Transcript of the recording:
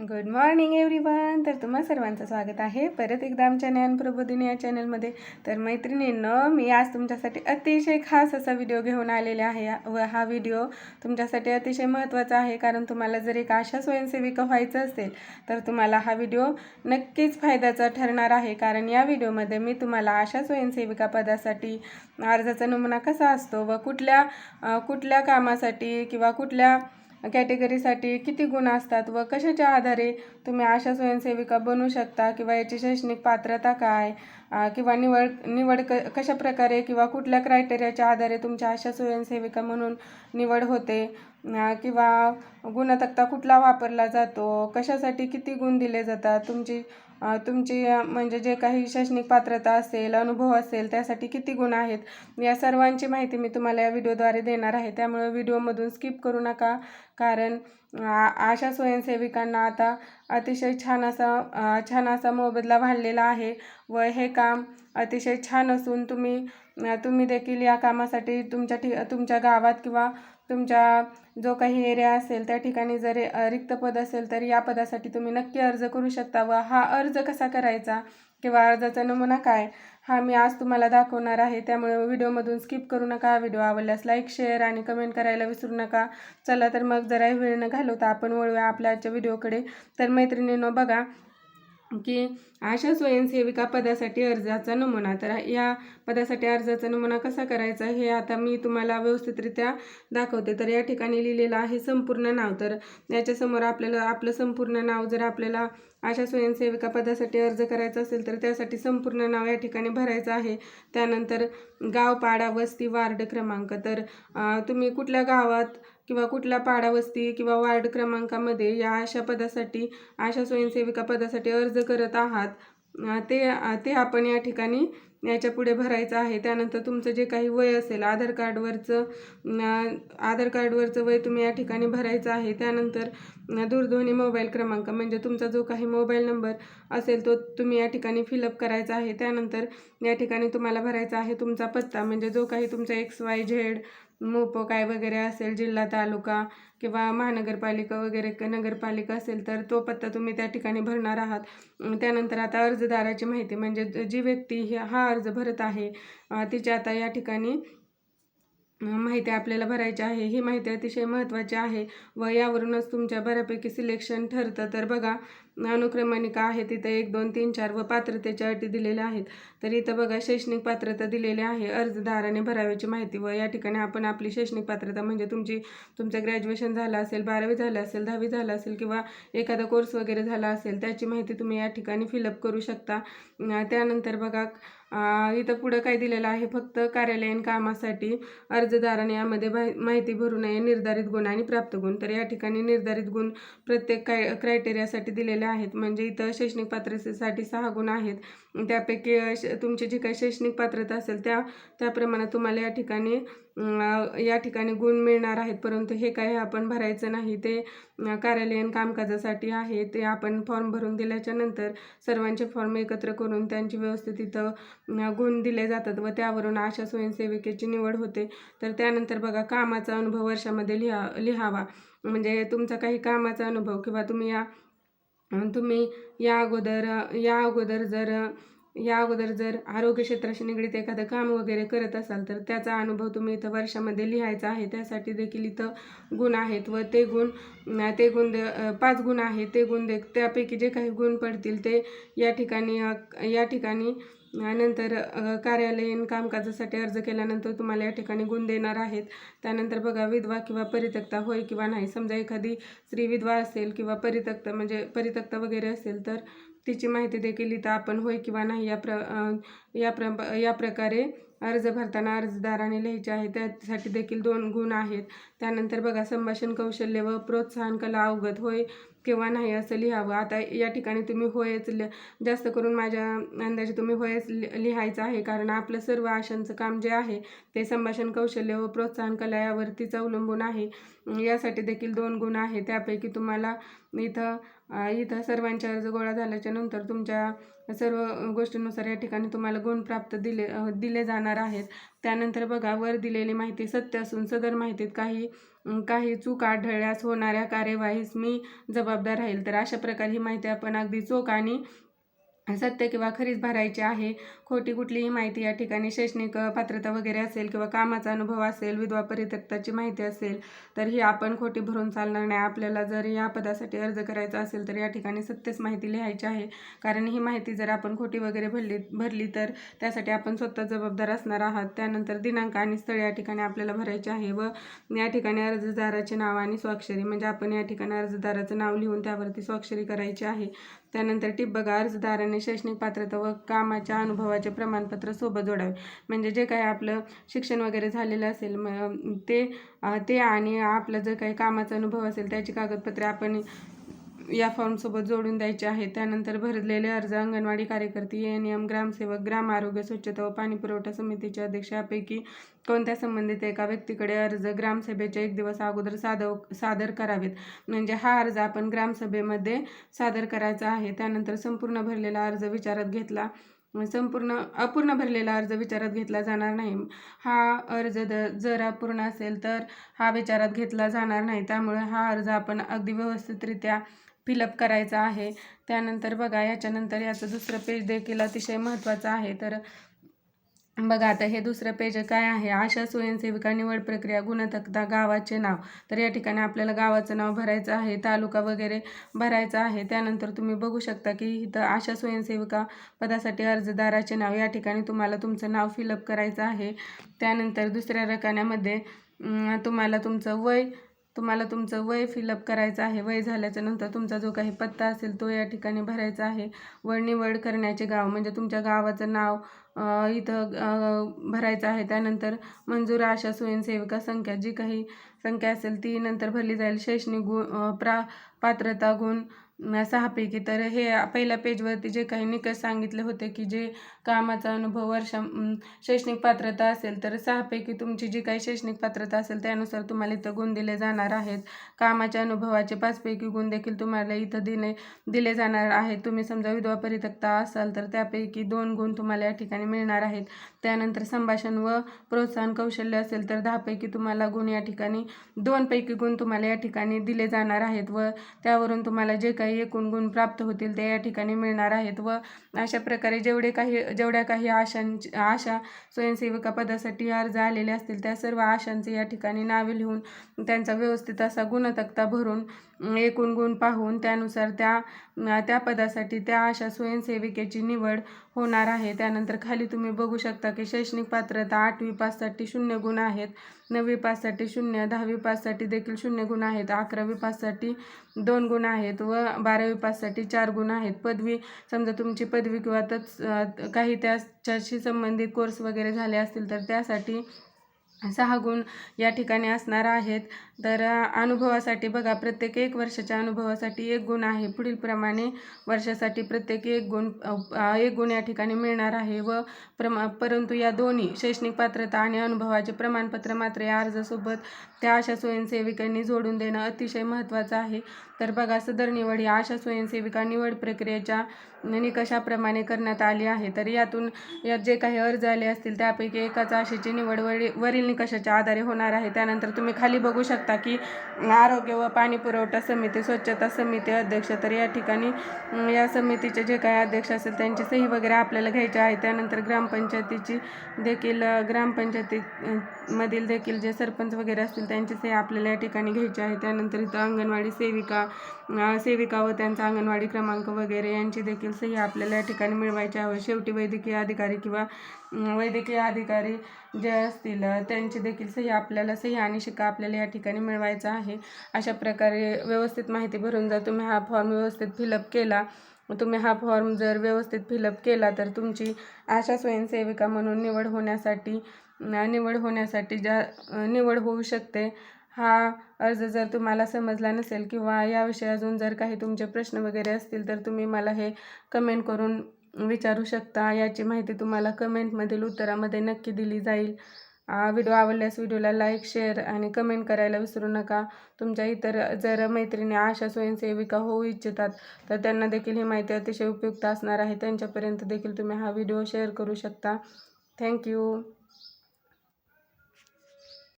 Good morning everyone तर तुम्हा सर्वांचं स्वागत आहे. परत एकदा आमच्या ज्ञान प्रबोधिनी या चॅनलमध्ये तर मैत्रिणींनं मी आज तुमच्यासाठी अतिशय खास असा व्हिडिओ घेऊन आलेले आहे. व हा व्हिडिओ तुमच्यासाठी अतिशय महत्त्वाचा आहे. कारण तुम्हाला जर एक आशा स्वयंसेविका व्हायचं असेल तर तुम्हाला हा व्हिडिओ नक्कीच फायद्याचा ठरणार आहे. कारण या व्हिडिओमध्ये मी तुम्हाला आशा स्वयंसेविका पदासाठी अर्जाचा नमुना कसा असतो व कुठल्या कुठल्या कामासाठी किंवा कुठल्या कॅटेगरीसाठी किती गुण असतात व कशाच्या आधारे तुम्ही आशा स्वयंसेविका बनू शकता किंवा याची शैक्षणिक पात्रता काय किंवा निवड निवड क कशा प्रकारे किंवा कुठल्या क्रायटेरियाच्या आधारे तुमच्या आशा स्वयंसेविका म्हणून निवड होते किंवा गुणतक्ता कुठला वापरला जातो कशासाठी किती गुण दिले जातात तुमची तुमची म्हणजे जे काही शैक्षणिक पात्रता असेल अनुभव असेल त्यासाठी किती गुण आहेत? या सर्वांची माहिती मी तुम्हाला या व्हिडिओद्वारे देणार आहे. त्यामुळे व्हिडिओमधून स्किप करू नका. कारण आ- स्वयंसेविकांना आता अतिशय छान असा छान असा मोबदला वाढलेला आहे व हे काम अतिशय छान असून तुम्ही तुम्ही देखील या कामासाठी तुमच्या ठि तुमच्या गावात किंवा तुमच्या जो काही एरिया असेल त्या ठिकाणी जर रिक्त पद असेल तर या पदासाठी तुम्ही नक्की अर्ज करू शकता व हा अर्ज कसा करायचा किंवा अर्जाचा नमुना काय हा मी आज तुम्हाला दाखवणार आहे. त्यामुळे व्हिडिओमधून स्किप करू नका. व्हिडिओ आवडल्यास लाईक शेअर आणि कमेंट करायला विसरू नका. चला तर मग जरा वेळ न घालवता आपण वळूया आपल्या आजच्या व्हिडिओकडे तर मैत्रिणींनो बघा की आशा स्वयंसेविका पदासाठी अर्जाचा नमुना. तर या पदासाठी अर्जाचा नमुना कसा करायचा हे आता मी तुम्हाला व्यवस्थितरित्या दाखवते. तर या ठिकाणी लिहिलेलं आहे संपूर्ण नाव. तर याच्यासमोर आपल्याला आपलं संपूर्ण नाव जर आपल्याला आशा स्वयंसेविका पदासाठी अर्ज करायचा असेल तर त्यासाठी संपूर्ण नाव या ठिकाणी भरायचं आहे. त्यानंतर गाव पाडा वस्ती वार्ड क्रमांक. तर तुम्ही कुठल्या गावात किंवा कुठल्या पाडावस्ती किंवा वार्ड क्रमांकामध्ये या अशा पदासाठी आशा स्वयंसेविका पदासाठी अर्ज करत आहात ते ते आपण या ठिकाणी याच्यापुढे भरायचं आहे. त्यानंतर तुमचं जे काही वय असेल आधार कार्डवरचं आधार कार्डवरचं वय तुम्ही या ठिकाणी भरायचं आहे. त्यानंतर दूरध्वनी मोबाईल क्रमांक म्हणजे तुमचा जो काही मोबाईल नंबर असेल तो तुम्ही या ठिकाणी फिलअप करायचा आहे. त्यानंतर या ठिकाणी तुम्हाला भरायचा आहे तुमचा पत्ता म्हणजे जो काही तुमचा एक्स वाय झेड मोपो काय वगैरे असेल जिल्हा तालुका किंवा महानगरपालिका वगैरे नगरपालिका असेल तर तो पत्ता तुम्ही त्या ठिकाणी भरणार आहात. त्यानंतर आता अर्जदाराची माहिती म्हणजे जी व्यक्ती हा अर्ज भरत आहे तिच्या तिची आता या ठिकाणी माहिती आपल्याला भरायची आहे. ही माहिती अतिशय महत्त्वाची आहे व यावरूनच तुमच्या बऱ्यापैकी सिलेक्शन ठरतं. तर बघा अनुक्रमणिका आहे तिथं एक दोन तीन चार व पात्रतेच्या अटी दिलेल्या आहेत. तर इथं बघा शैक्षणिक पात्रता दिलेली आहे. अर्जदाराने भराव्याची माहिती व या ठिकाणी आपण आपली शैक्षणिक पात्रता म्हणजे तुमची तुमचं ग्रॅज्युएशन झालं असेल बारावी झालं असेल दहावी झालं असेल किंवा एखादा कोर्स वगैरे झाला असेल त्याची माहिती तुम्ही या ठिकाणी फिलअप करू शकता. त्यानंतर बघा इथं पुढं काय दिलेलं आहे? फक्त कार्यालयीन कामासाठी अर्जदाराने यामध्ये माहि- माहिती भरू नये निर्धारित गुण आणि प्राप्त गुण. तर या ठिकाणी निर्धारित गुण प्रत्येक काय क्रायटेरियासाठी दिलेले आहेत. म्हणजे इथं शैक्षणिक पात्रतेसाठी सहा गुण आहेत. त्यापैकी श- तुमची जी काही शैक्षणिक पात्रता असेल त्या त्याप्रमाणे तुम्हाला या ठिकाणी या ठिकाणी गुण मिळणार आहेत. परंतु हे काही आपण भरायचं नाही. ते कार्यालयीन कामकाजासाठी आहे. ते आपण फॉर्म भरून दिल्याच्या नंतर सर्वांचे फॉर्म एकत्र करून त्यांची व्यवस्थित इथं गुण दिले जातात व त्यावरून आशा स्वयंसेविकेची निवड होते. तर त्यानंतर बघा कामाचा अनुभव वर्षामध्ये लिहा लिहावा. म्हणजे तुमचा काही कामाचा अनुभव किंवा तुम्ही या तुम्ही या अगोदर या अगोदर जर या अगोदर जर आरोग्य क्षेत्राशी निगडीत एखादं काम वगैरे करत असाल तर त्याचा अनुभव तुम्ही इथं वर्षामध्ये लिहायचा आहे. त्यासाठी देखील इथं गुण आहेत व ते गुण ते गुण दे पाच गुण आहेत. ते गुण दे त्यापैकी जे काही गुण पडतील ते या ठिकाणी या ठिकाणी नंतर कार्यालयीन कामकाजासाठी अर्ज केल्यानंतर तुम्हाला या ठिकाणी गुण देणार आहेत. त्यानंतर बघा विधवा किंवा परित्यक्ता होय किंवा नाही. समजा एखादी स्त्री विधवा असेल किंवा परित्यक्त म्हणजे परित्यक्ता वगैरे असेल तर तिची माहिती देखील इथं आपण होय किंवा नाही या प्र या प्र या प्रकारे अर्ज भरताना अर्जदाराने लिहायचे आहे. त्यासाठी देखील दोन गुण आहेत. त्यानंतर बघा संभाषण कौशल्य व प्रोत्साहन कला अवगत होय किंवा नाही असं लिहावं. आता या ठिकाणी तुम्ही होयच लि जास्त करून माझ्या अंदाजे तुम्ही होयच लि लिहायचं आहे. कारण आपलं सर्व आशांचं काम जे आहे ते संभाषण कौशल्य व प्रोत्साहन कला यावरतीच अवलंबून आहे. यासाठी देखील दोन गुण आहे त्यापैकी तुम्हाला इथं इथं सर्वांच्या अर्ज गोळा झाल्याच्यानंतर तुमच्या सर्व गोष्टींनुसार या ठिकाणी तुम्हाला गुण प्राप्त दिले दिले जाणार आहेत. त्यानंतर बघा वर दिलेली माहिती सत्य असून सदर माहितीत काही काही चूक आढळल्यास होणाऱ्या कार्यवाहीस मी जबाबदार राहील. तर अशा प्रकारे ही माहिती आपण अगदी चोख आणि सत्य किंवा खरीच भरायची आहे. खोटी कुठलीही माहिती या ठिकाणी शैक्षणिक पात्रता वगैरे असेल किंवा कामाचा अनुभव असेल विधवा परित्यक्ताची माहिती असेल तर ही आपण खोटी भरून चालणार नाही. आपल्याला जर या पदासाठी अर्ज करायचा असेल तर या ठिकाणी सत्यच माहिती लिहायची आहे. कारण ही माहिती जर आपण खोटी वगैरे भरली भरली तर त्यासाठी आपण स्वतः जबाबदार असणार आहात. त्यानंतर दिनांक आणि स्थळ या ठिकाणी आपल्याला भरायचे आहे व या ठिकाणी अर्जदाराचे नाव आणि स्वाक्षरी म्हणजे आपण या ठिकाणी अर्जदाराचं नाव लिहून त्यावरती स्वाक्षरी करायची आहे. त्यानंतर टिप बघा अर्जदाराने शैक्षणिक पात्रता व कामाच्या अनुभवाचे प्रमाणपत्र सोबत जोडावे. म्हणजे जे काही आपलं शिक्षण वगैरे झालेलं असेल म ते ते आणि आपलं जर काही कामाचा अनुभव असेल त्याची कागदपत्रे आपण या फॉर्मसोबत जोडून द्यायचे आहे. त्यानंतर भरलेले अर्ज अंगणवाडी कार्यकर्ते एन एम ग्रामसेवक ग्राम आरोग्य स्वच्छता व पाणी पुरवठा समितीच्या अध्यक्षापैकी कोणत्या संबंधित एका व्यक्तीकडे अर्ज ग्रामसभेच्या एक दिवस अगोदर सादव सादर करावेत? म्हणजे हा अर्ज आपण ग्रामसभेमध्ये सादर करायचा आहे. त्यानंतर संपूर्ण भरलेला अर्ज विचारात घेतला संपूर्ण अपूर्ण भरलेला अर्ज विचारात घेतला जाणार नाही. हा अर्ज द जर अपूर्ण असेल तर हा विचारात घेतला जाणार नाही. त्यामुळे हा अर्ज आपण अगदी व्यवस्थितरित्या फिलअप करायचा आहे. त्यानंतर बघा याच्यानंतर याचं दुसरं पेज देखील अतिशय महत्त्वाचं आहे. तर बघा आता हे दुसरं पेज काय आहे? आशा स्वयंसेविका निवड प्रक्रिया गुणतक्ता गावाचे नाव. तर या ठिकाणी आपल्याला गावाचं नाव भरायचं आहे तालुका वगैरे भरायचा आहे. त्यानंतर तुम्ही बघू शकता की इथं आशा स्वयंसेविका पदासाठी अर्जदाराचे नाव या ठिकाणी तुम्हाला तुमचं नाव फिलअप करायचं आहे. त्यानंतर दुसऱ्या रकान्यामध्ये तुम्हाला तुमचं वय तुम्हाला तुमचं वय फिलअप करायचं आहे. वय झाल्याच्यानंतर तुमचा जो काही पत्ता असेल तो या ठिकाणी भरायचा आहे. व निवड करण्याचे गाव म्हणजे तुमच्या गावाचं नाव इथं भरायचं आहे. त्यानंतर मंजूर आशा स्वयंसेविका संख्या जी काही संख्या असेल ती नंतर भरली जाईल. शैक्षणिक गुण प्रा पात्रता गुण सहापैकी. तर हे पहिल्या पेजवरती जे काही निकष सांगितले होते की जे कामाचा अनुभव वर्ष शैक्षणिक पात्रता असेल तर सहापैकी तुमची जी काही शैक्षणिक पात्रता असेल त्यानुसार तुम्हाला इथं गुण दिले जाणार आहेत. कामाच्या अनुभवाचे पाचपैकी गुण देखील तुम्हाला इथं दिले दिले जाणार आहेत. तुम्ही समजा विधवा परित्यक्ता असाल तर त्यापैकी दोन गुण तुम्हाला या ठिकाणी मिळणार आहेत. त्यानंतर संभाषण व प्रोत्साहन कौशल्य असेल तर दहापैकी तुम्हाला गुण या ठिकाणी दोनपैकी गुण तुम्हाला या ठिकाणी दिले जाणार आहेत व त्यावरून तुम्हाला जे काही एकूण गुण प्राप्त होतील ते या ठिकाणी मिळणार आहेत व अशा प्रकारे जेवढे काही जेवढ्या काही आशांची आशा स्वयंसेविका पदासाठी अर्ज आलेले असतील त्या सर्व आशांचे या ठिकाणी नावे लिहून त्यांचा व्यवस्थित असा गुणतक्ता भरून एकूण गुण पाहून त्यानुसार त्या त्या पदासाठी त्या अशा स्वयंसेविकेची निवड होणार आहे. त्यानंतर खाली तुम्ही बघू शकता की शैक्षणिक पात्रता आठवी पाससाठी शून्य गुण आहेत नववी पाससाठी शून्य दहावी पाससाठी देखील शून्य गुण आहेत अकरावी पाससाठी दोन गुण आहेत व बारावी पाससाठी चार गुण आहेत. पदवी समजा तुमची पदवी किंवा तत् काही त्याच्याशी संबंधित कोर्स वगैरे झाले असतील तर त्यासाठी सहा गुण या ठिकाणी असणार आहेत. तर अनुभवासाठी बघा प्रत्येक एक वर्षाच्या अनुभवासाठी एक गुण आहे. पुढीलप्रमाणे वर्षासाठी प्रत्येक एक गुण एक गुण या ठिकाणी मिळणार आहे व प्रमा परंतु या दोन्ही शैक्षणिक पात्रता आणि अनुभवाचे प्रमाणपत्र मात्र या अर्जासोबत त्या आशा स्वयंसेविकांनी जोडून देणं अतिशय महत्त्वाचं आहे. तर बघा सदर निवड ही आशा स्वयंसेविका निवड प्रक्रियेच्या निकषाप्रमाणे करण्यात आली आहे. तर यातून यात जे काही अर्ज आले असतील त्यापैकी एकाच आशेची निवड वरील निकषाच्या आधारे होणार आहे? त्यानंतर तुम्ही खाली बघू शकता की आरोग्य व पाणी पुरवठा समिती स्वच्छता समिती अध्यक्ष तर या ठिकाणी या समितीचे जे काही अध्यक्ष असेल त्यांची सही वगैरे आपल्याला घ्यायची आहे. त्यानंतर ग्रामपंचायतीची देखील ग्रामपंचायती मधील देखील जे सरपंच वगैरे असतील त्यांची सही आपल्याला या ठिकाणी घ्यायची आहे. त्यानंतर इथं अंगणवाडी सेविका सेविका व त्यांचा अंगणवाडी क्रमांक वगैरे यांची देखील सही आपल्याला या ठिकाणी मिळवायची आहे. शेवटी वैद्यकीय अधिकारी किंवा वैद्यकीय अधिकारी जे असतील त्यांची देखील सही आपल्याला सही आणि शिक्का आपल्याला या ठिकाणी मिळवायचा आहे. अशा प्रकारे व्यवस्थित माहिती भरून जर तुम्ही हा फॉर्म व्यवस्थित फिलअप केला तुम्ही हा फॉर्म जर व्यवस्थित फिलअप केला तर तुमची आशा स्वयंसेविका म्हणून निवड होण्यासाठी निवड होण्यासाठी ज्या निवड होऊ शकते हा अर्ज जर तुम्हाला समजला नसेल किंवा याविषयी अजून जर काही तुमचे प्रश्न वगैरे असतील तर तुम्ही मला हे कमेंट करून विचारू शकता. याची माहिती तुम्हाला कमेंटमधील उत्तरामध्ये नक्की दिली जाईल. व्हिडिओ आवडल्यास व्हिडिओला लाईक शेअर आणि कमेंट करायला विसरू नका. तुमच्या इतर जर मैत्रिणी आशा स्वयंसेविका होऊ इच्छितात तर त्यांना देखील ही माहिती अतिशय उपयुक्त असणार आहे. त्यांच्यापर्यंत देखील तुम्ही हा व्हिडिओ शेअर करू शकता. थँक्यू